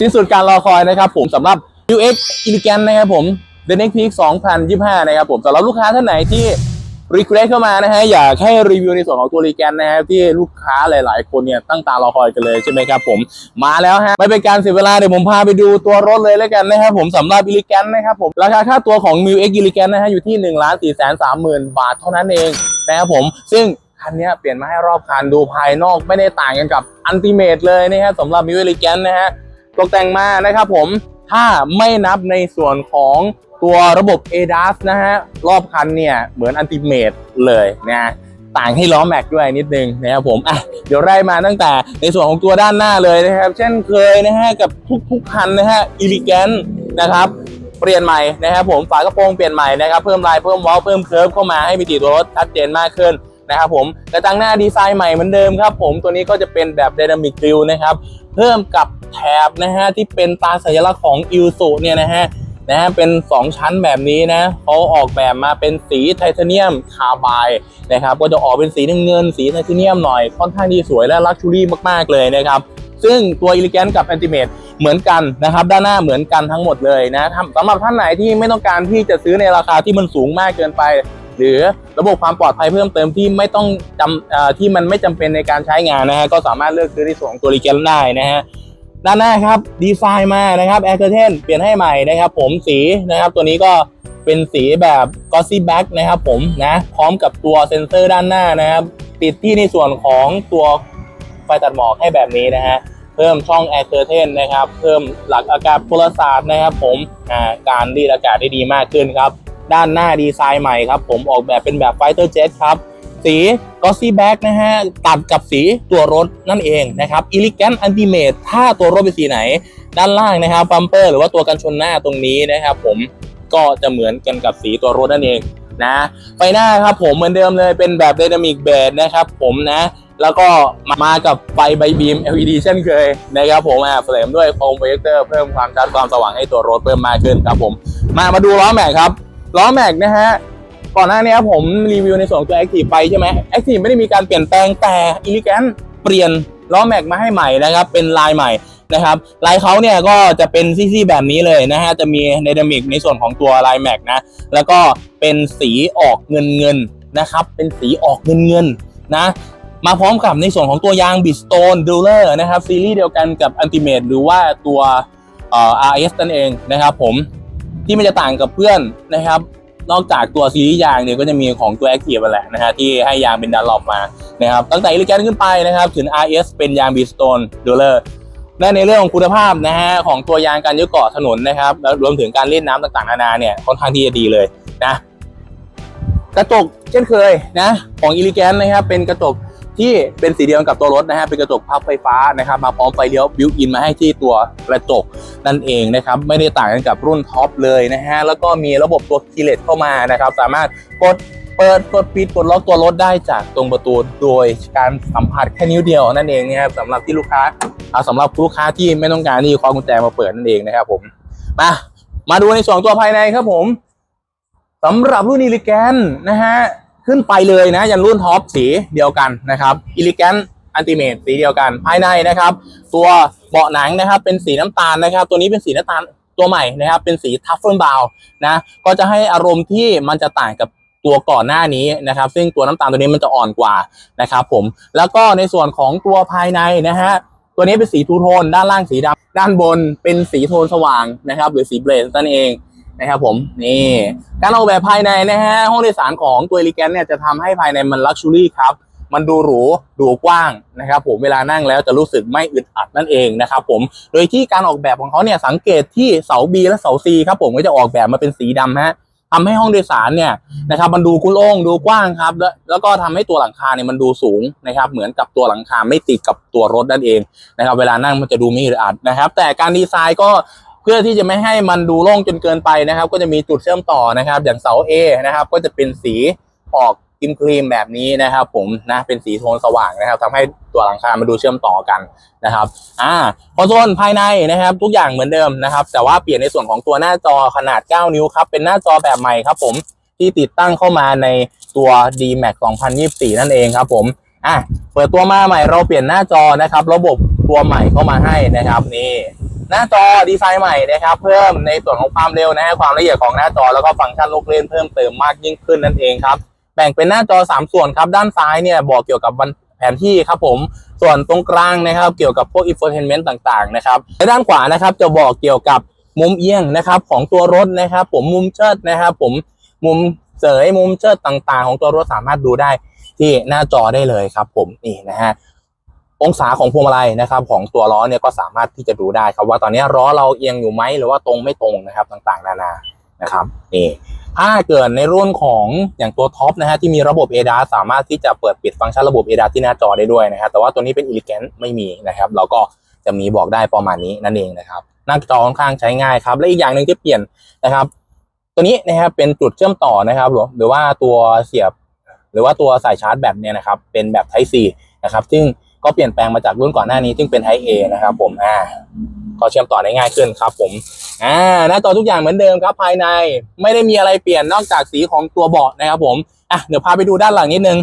สิ้นสุดการรอคอยนะครับผมสำหรับ UX Elegant นะครับผม The Next Peak 2025 นะครับผมสำหรับลูกค้าท่านไหนที่รีเควสเข้ามานะฮะอยากให้รีวิวในส่วนของตัวรีแกนนะฮะที่ลูกค้าหลาย ๆ คนเนี่ยตั้งตารอคอยกันเลยใช่ไหมครับผมมาแล้วฮะไม่เป็นการเสียเวลาเดี๋ยวผมพาไปดูตัวรถเลยแล้วกันนะครับผมสำหรับอีลิแกนนะครับผมราคาค่าตัวของ m ิวเอ็กอีลิแกนนะฮะอยู่ที่1นึ่งล้านสี่แสนสามหมื่นบาทเท่านั้นเองนะครับผมซึ่งคันนี้เปลี่ยนมาให้รอบคันดูภายนอกไม่ได้ต่างกันกับอันติเมตเลยนะฮะสำหรับมิวเอ็กแกนนะฮะ ตกแต่งมานะครับผมถ้าไม่นับในส่วนของตัวระบบ ADAS นะฮะ รอบคันเนี่ยเหมือนอันติเมตเลยนะฮะต่างให้ล้อแม็กด้วยนิดนึงนะครับผมอะเดี๋ยวไล่มาตั้งแต่ในส่วนของตัวด้านหน้าเลยนะครับ เช่นเคยนะฮะกับทุกๆคันนะฮะอีลิแกนนะครับเปลี่ยนใหม่นะครับผมฝากระโปรงเปลี่ยนใหม่นะครับเพิ่มลายเพิ่มวอลเพิ่มเคิร์ฟเข้ามาให้มิติตัวรถชัดเจนมากขึ้นนะครับผมกระจังหน้าดีไซน์ใหม่เหมือนเดิมครับผมตัวนี้ก็จะเป็นแบบ Dynamic g r i l l นะครับ เพิ่มกับแถบนะฮะที่เป็นตาสัญลักษณ์ของอิลสุเนี่ยนะฮะนะฮะเป็น 2 ชั้นแบบนี้นะเขาออกแบบมาเป็นสีไทเทเนียมคาร์บายนะครับก็จะออกเป็นสีน้ำเงินสีไทเทเนียมหน่อยค่อนข้างดีสวยและลักชูรี่มากๆเลยนะครับซึ่งตัว e l e g a n t กับ a n t i m a t e เหมือนกันนะครับ ด้านหน้าเหมือนกันทั้งหมดเลยนะสำหรับท่านไหนที่ไม่ต้องการที่จะซื้อในราคาที่มันสูงมากเกินไป หรือระบบความปลอดภัยเพิ่มเติมที่ไม่ต้องจำที่มันไม่จำเป็นในการใช้งานนะฮะก็สามารถเลือกซื้อในส่วนของตัว e l e g a n t ได้นะฮะด้านหน้าครับดีไซน์มานะครับแอร์เทอร์เทนเปลี่ยนให้ใหม่นะครับ ผมสีนะครับ ตัวนี้ก็เป็นสีแบบ glossy black นะครับ ผมนะพร้อมกับตัวเซ็นเซอร์ด้านหน้านะครับ ติดที่ในส่วนของตัวไฟตัดหมอกให้แบบนี้นะฮะเพิ่มช่องแอร์เทอร์เทนนะครับ เพิ่มหลักอากาศพลศาสตร์นะครับ ผมการรีดอากาศได้ดีมากขึ้นครับ ด้านหน้าดีไซน์ใหม่ครับ ผมออกแบบเป็นแบบไฟเตอร์เจ็ตครับ สี glossy black นะฮะ ตัดกับสีตัวรถนั่นเองนะครับ elegant ultimate ถ้าตัวรถเป็นสีไหน ด้านล่างนะครับบัมเปอร์หรือว่าตัวกันชนหน้าตรงนี้นะครับ ผมก็จะเหมือนกันกับสีตัวรถนั่นเองนะไฟหน้าครับผมเหมือนเดิมเลยเป็นแบบ dynamic bed นะครับผมนะแล้วก็มากับไฟใบบีม LED เช่นเคยนะครับผมอะเสริมด้วยโคมโปรเจคเตอร์เพิ่มความชัดความสว่างให้ตัวรถเพิ่มมากขึ้นครับผม มามาดูล้อแม็กครับ ล้อแม็กนะฮะก่อนหน้านี้ผมรีวิวในส่วนของตัว Active ไปใช่ไหม Active ไม่ได้มีการเปลี่ยนแปลงแต่ Elegant เปลี่ยนล้อแม็กมาให้ใหม่นะครับ เป็นลายใหม่นะครับลายเขาเนี่ยก็จะเป็นซี่ๆแบบนี้เลยนะฮะจะมีไดนามิกในส่วนของตัวลายแม็กนะแล้วก็เป็นสีออกเงินเงินนะครับ เป็นสีออกเงินเงินนะมาพร้อมกับในส่วนของตัวยาง Bridgestone Dueler นะครับซีรีส์เดียวกันกับ Ultimate หรือว่าตัวเอ่อ RS นั่นเองนะครับผม ที่มันจะต่างกับเพื่อนนะครับ นอกจากตัวซีรีส์ยางเนี่ยก็จะมีของตัว Active นั่นแหละนะฮะที่ให้ยางเป็นดันลอปมานะครับตั้งแต่อิลิแกนขึ้นไปนะครับถึง RS เป็นยาง Bridgestone Dueler และในเรื่องของคุณภาพนะฮะของตัวยางการยึดเกาะถนนนะครับแล้วรวมถึงการเล่นน้ำต่างๆนานาเนี่ยค่อนข้างที่จะดีเลยนะกระจกเช่นเคยนะของอิลิแกนนะครับเป็นกระจก ที่เป็นสีเดียวกับตัวรถนะฮะเป็นกระจกพับไฟฟ้านะครับมาพร้อมไฟเลี้ยวบิวอินมาให้ที่ตัวกระจกนั่นเองนะครับไม่ได้ต่างกันกับรุ่นท็อปเลยนะฮะแล้วก็มีระบบตัวคีเลสเข้ามานะครับสามารถกดเปิดกดปิดกดล็อกตัวรถได้จากตรงประตูโดยการสัมผัสแค่นิ้วเดียวนั่นเองนะครับสำหรับที่ลูกค้าอ่าสำหรับลูกค้าที่ไม่ต้องการที่คว้ากุญแจมาเปิดนั่นเองนะครับผมมามาดูในส่วนตัวภายในครับผมสำหรับรุ่นอิลิแกนนะฮะ ขึ้นไปเลยนะ ยันรุ่นท็อปสีเดียวกันนะครับอิลิแกนอันติเมตสีเดียวกัน ภายในนะครับ ตัวเบาะหนังนะครับ เป็นสีน้ำตาลนะครับ ตัวนี้เป็นสีน้ำตาลตัวใหม่นะครับ เป็นสีทัฟเฟิลบาวนะก็จะให้อารมณ์ที่มันจะต่างกับตัวก่อนหน้านี้นะครับ ซึ่งตัวน้ำตาลตัวนี้มันจะอ่อนกว่านะครับผมแล้วก็ในส่วนของตัวภายในนะฮะตัวนี้เป็นสีทูโทน ด้านล่างสีดำด้านบนเป็นสีโทนสว่างนะครับ หรือสีเบรดนั่นเอง นะครับผมนี่การออกแบบภายในนะฮะห้องโดยสารของตัว e l e g a n t เนี่ยจะทำให้ภายในมันลักชัวรี่ครับมันดูหรูดูกว้างนะครับผมเวลานั่งแล้วจะรู้สึกไม่อึดอัดนั่นเองนะครับผมโดยที่การออกแบบของเขาเนี่ยสังเกตที่เสา B และเสา C ครับผมก็จะออกแบบมาเป็นสีดำฮะทำให้ห้องโดยสารเนี่ยนะครับมันดูกุโล่งดูกว้างครับ แล้วแล้วก็ทำให้ตัวหลังคาเนี่ยมันดูสูงนะครับเหมือนกับตัวหลังคาไม่ติดกับตัวรถนั่นเองนะครับเวลานั่งมันจะดูไม่อึดอัดนะครับแต่การดีไซน์ก็ พื่อที่จะไม่ให้มันดูโล่งจนเกินไปนะครับ ก็จะมีจุดเชื่อมต่อนะครับ อย่างเสา A นะครับ ก็จะเป็นสีออกครีมครีมแบบนี้นะครับ ผมนะเป็นสีโทนสว่างนะครับทำให้ตัวหลังคามาดูเชื่อมต่อกันนะครับอ่าคอนโซลภายในนะครับ ทุกอย่างเหมือนเดิมนะครับ แต่ว่าเปลี่ยนในส่วนของตัวหน้าจอขนาด 9 นิ้วครับ เป็นหน้าจอแบบใหม่ครับ ผมที่ติดตั้งเข้ามาในตัว D Max 2024 นั่นเองครับผมอะเปิดตัวมาใหม่เราเปลี่ยนหน้าจอนะครับ ระบบตัวใหม่เข้ามาให้นะครับนี่ หน้าจอดีไซน์ใหม่นะครับ เพิ่มในส่วนของความเร็วนะฮะความละเอียดของหน้าจอแล้วก็ฟังก์ชันลูกเล่นเพิ่มเติมมากยิ่งขึ้นนั่นเองครับแบ่งเป็นหน้าจอ 3 ส่วนครับ ด้านซ้ายเนี่ยบอกเกี่ยวกับวันแผนที่ครับผมส่วนตรงกลางนะครับ เกี่ยวกับพวก infotainment ต่างๆนะครับและด้านขวานะครับจะบอกเกี่ยวกับมุมเอียงนะครับของตัวรถนะครับ ผมมุมเชิดนะครับ ผมมุมเสยมุมเชิดต่างๆ ของตัวรถสามารถดูได้ที่หน้าจอได้เลยครับ ผมนี่นะฮะ องศาของพวงมาลัยนะครับ ของตัวล้อเนี่ยก็สามารถที่จะดูได้ครับว่าตอนนี้ล้อเราเอียงอยู่ไหมหรือว่าตรงไม่ตรงนะครับต่างๆ นานานะครับนี่ถ้าเกิดในรุ่นของอย่างตัวท็อปนะฮะที่มีระบบ ADAS สามารถที่จะเปิดปิดฟังก์ชันระบบ ADAS ที่หน้าจอได้ด้วยนะครับแต่ว่าตัวนี้เป็น Elegant ไม่มีนะครับ เราก็จะมีบอกได้ประมาณนี้นั่นเองนะครับหน้าจอค่อนข้างใช้ง่ายครับและอีกอย่างหนึ่งที่เปลี่ยนนะครับ ตัวนี้นะครับเป็นจุดเชื่อมต่อนะครับหรือหรือว่าตัวเสียบ หรือว่าตัวสายชาร์จแบตเนี่ยนะครับ เป็นแบบ Type C นะครับ ซึ่ง ก็เปลี่ยนแปลงมาจากรุ่นก่อนหน้านี้ซึ่งเป็น Type A นะครับผมอ่าก็เชื่อมต่อได้ง่ายขึ้นครับผมอ่าหน้าจอทุกอย่างเหมือนเดิมครับภายในไม่ได้มีอะไรเปลี่ยนนอกจากสีของตัวเบาะนะครับผมอะเดี๋ยวพาไปดูด้านหลังนิดนึง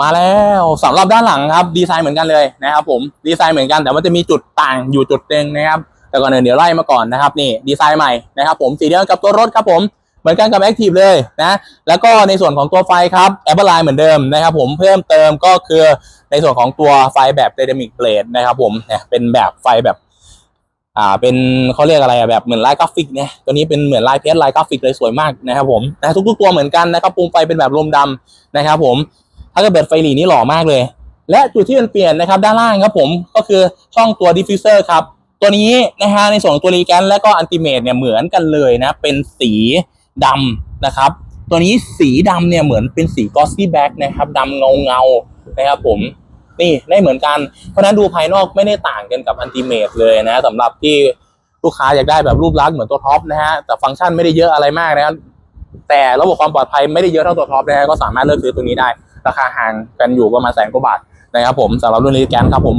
มาแล้วสำหรับด้านหลังครับ ดีไซน์เหมือนกันเลยนะครับผมดีไซน์เหมือนกันแต่ว่าจะมีจุดต่างอยู่จุดหนึ่งนะครับแต่ก่อนอื่นเดี๋ยวไล่มาก่อนนะครับนี่ดีไซน์ใหม่นะครับผมสีเดียวกับตัวรถครับผม เหมือนกันกับ Active เลยนะแล้วก็ในส่วนของตัวไฟครับ a p p l i เหมือนเดิมนะครับผมเพิ่มเติมก็คือในส่วนของตัวไฟแบบ Dynamic Blade นะครับผมเนี่ยเป็นแบบไฟแบบอ่าเป็นเขาเรียกอะไรอะแบบเหมือนลายกราฟิกเนี่ยตัวนี้เป็นเหมือนลายเพชรลายกราฟิกเลยสวยมากนะครับผมนะทุกๆตัวเหมือนกันนะครับปรุงไฟเป็นแบบลมดำนะครับผมถ้าเกิดเปิดไฟหลีนี่หล่อมากเลย และจุดที่มันเปลี่ยนนะครับด้านล่างครับผมก็คือช่องตัวดิฟฟิวเซอร์ครับตัวนี้นะฮะในส่วนของตัวรีแกนและก็อันติเมตเนี่ยเหมือนกันเลยนะเป็นสี ดำนะครับ ตัวนี้สีดำเนี่ยเหมือนเป็นสีกอสซี่แบ็กนะครับดำเงาเงาๆนะครับผมนี่ได้เหมือนกัน เพราะฉะนั้นดูภายนอกไม่ได้ต่างกันกับอันติเมตเลยนะสำหรับที่ลูกค้าอยากได้แบบรูปลักษณ์เหมือนตัวท็อปนะฮะแต่ฟังก์ชันไม่ได้เยอะอะไรมากนะครับแต่ระบบความปลอดภัยไม่ได้เยอะเท่าตัวท็อปนะฮะก็สามารถเลือกซื้อตัวนี้ได้ ราคาห่างกันอยู่ประมาณแสนกว่าบาทนะครับผมสำหรับรุ่นนี้แกนครับผม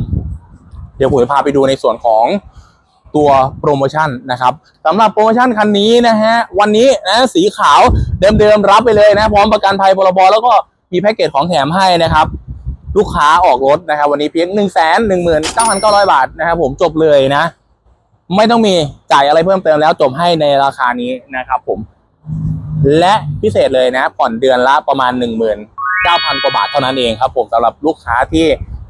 เดี๋ยวผมจะพาไปดูในส่วนของ ตัวโปรโมชั่นนะครับสำหรับโปรโมชั่นคันนี้นะฮะวันนี้นะสีขาวเดิมๆรับไปเลยนะพร้อมประกันภัยพรบแล้วก็มีแพ็กเกจของแถมให้นะครับ ลูกค้าออกรถนะครับ วันนี้เพียงหนึ่งแสนหนึ่งหมื่นเก้าพันเก้าร้อยบาทนะครับผมจบเลยนะ ไม่ต้องมีจ่ายอะไรเพิ่มเติมแล้วจบให้ในราคานี้นะครับผม และพิเศษเลยนะผ่อนเดือนละประมาณ 1 9 0 0 0กว่าบาทเท่านั้นเองครับผมสำหรับลูกค้าที่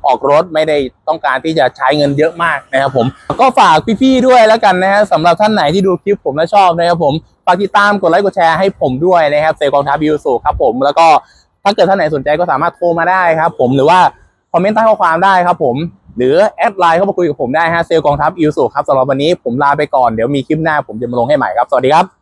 ออกรถไม่ได้ต้องการที่จะใช้เงินเยอะมากนะครับผมก็ฝากพี่ๆด้วยแล้วกันนะฮะสำหรับท่านไหนที่ดูคลิปผมและชอบนะครับผมฝากติดตามกดไลค์กดแชร์ให้ผมด้วยนะครับเซลกองทัพบิวสูครับผมแล้วก็ถ้าเกิดท่านไหนสนใจก็สามารถโทรมาได้ครับผมหรือว่าคอมเมนต์ใต้ข้อความได้ครับผมหรือแอดไลน์เข้ามาคุยกับผมได้ฮะเซลกองทัพอิวสูครับสำหรับวันนี้ผมลาไปก่อนเดี๋ยวมีคลิปหน้าผมจะมาลงให้ใหม่ครับสวัสดีครับ